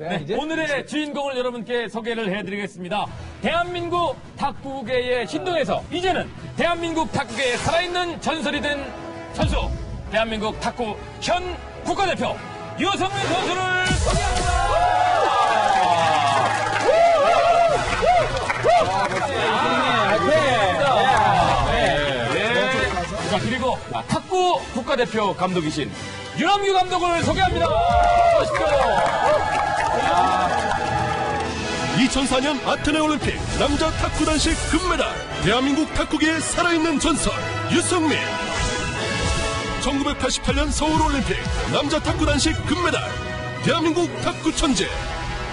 네, 오늘의 주인공을 여러분께 소개를 해드리겠습니다. 대한민국 탁구계의 신동에서 이제는 대한민국 탁구계에 살아있는 전설이 된 선수, 대한민국 탁구 현 국가대표 유성민 선수를 소개합니다. 자, 그리고 탁구 국가대표 감독이신 유남규 감독을 소개합니다. 오십시오. 2004년 아테네 올림픽 남자 탁구 단식 금메달. 대한민국 탁구계의 살아있는 전설 유승민. 1988년 서울 올림픽 남자 탁구 단식 금메달. 대한민국 탁구 천재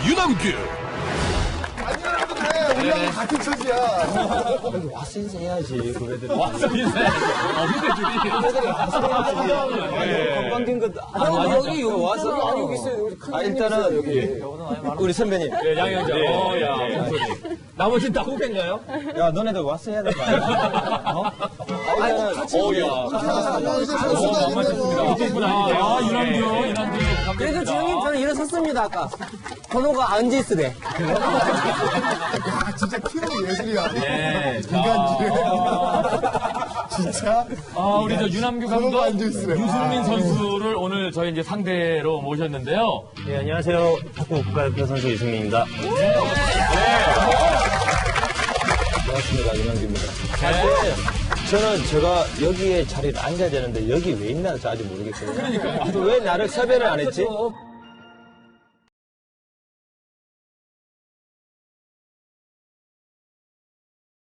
유남규 우리하고 같은 처지야. 와서 인사해야지 후배들 와서 인사해. 어, 후배들이. 관광객 것 아, 여기 여기 와서 아니 여기 있어요 여기 큰 아, 일단은 여기 우리 선배님 네, 양현자. 어, 야, 목소리. 나머지는 다 후배인가요? 야 너네들 와서 해야 될 거 아니야 어? 아, 일단은 어, 야. 선수도 아닌데 이제구나. 아, 유남규, 유남규 감독입니다. 그래도 주영님 저는 일어섰습니다 아까 번호가 앉아있으래 아, 진짜 키우는 예술이야. 네. 인간지에. 진짜? 아, 우리 저 유남규 감독. 유승민 선수를 오늘 저희 이제 상대로 모셨는데요. 네 안녕하세요 탁구 국가대표 선수 이승민입니다 반 저는 제가 여기에 자리를 앉아야 되는데 여기 왜 있나 저 아직 모르겠거든요. 그러니까 왜 나를 섭외를 안 했지?